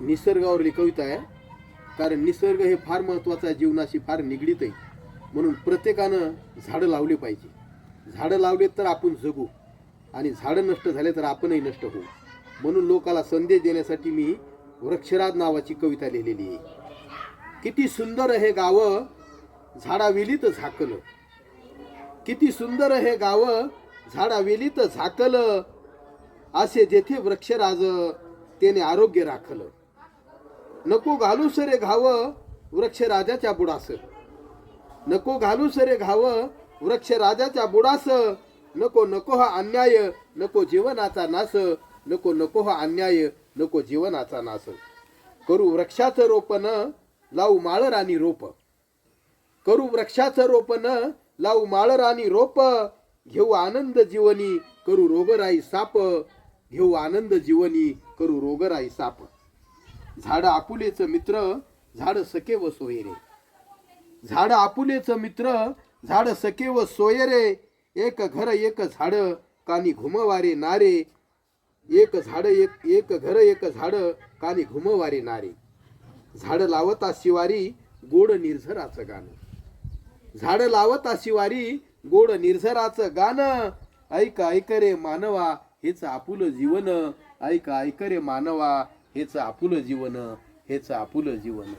निसर्गावरली कविता आहे. कारण निसर्ग हे फार महत्त्वाचं आहे जीवनाशी फार निगडीत आहे. म्हणून प्रत्येकानं झाडं लावली पाहिजे. झाडं लावले तर आपण जगू. आणि झाडं नष्ट झाले तर आपणही नष्ट होऊ. म्हणून लोकाला संदेश देण्यासाठी मी वृक्षराज नावाची कविता लिहिलेली आहे. किती सुंदर हे गावं झाडावेलीत झाकलं. किती सुंदर हे गावं झाडावेलीत झाकलं. असे जेथे वृक्षराज त्याने आरोग्य राखलं. नको घालू सरे घाव वृक्षराजाच्या बुडास. नको घालू सरे घाव वृक्षराजाच्या बुडास. नको नको हा अन्याय नको जीवनाचा नास नको नको हा अन्याय नको जीवनाचा नास. करू वृक्षाचं रोपण लावू माळ राणी रोप. करू वृक्षाचं रोपण लावू माळ राणी रोप. घेऊ आनंद जीवनी करू रोगराई साप. घेऊ आनंद जीवनी करू रोगराई साप. झाड आपुलेच मित्र झाड सके व सोयरे झाड आपुलेच मित्र झाड सके व सोयरे एक घर एक झाड कानी घुमवारे नारे. एक झाड एक एक घर एक झाड कानी घुमवारे नारे. झाड लावता शिवारी गोड निर्झराचं गाणं. झाड लावता शिवारी गोड निर्झराचं गाणं. ऐक ऐक रे मानवा हेच आपुलं जीवन. ऐक ऐक रे मानवा हेच आपुलं जीवन हेच आपुलं जीवन.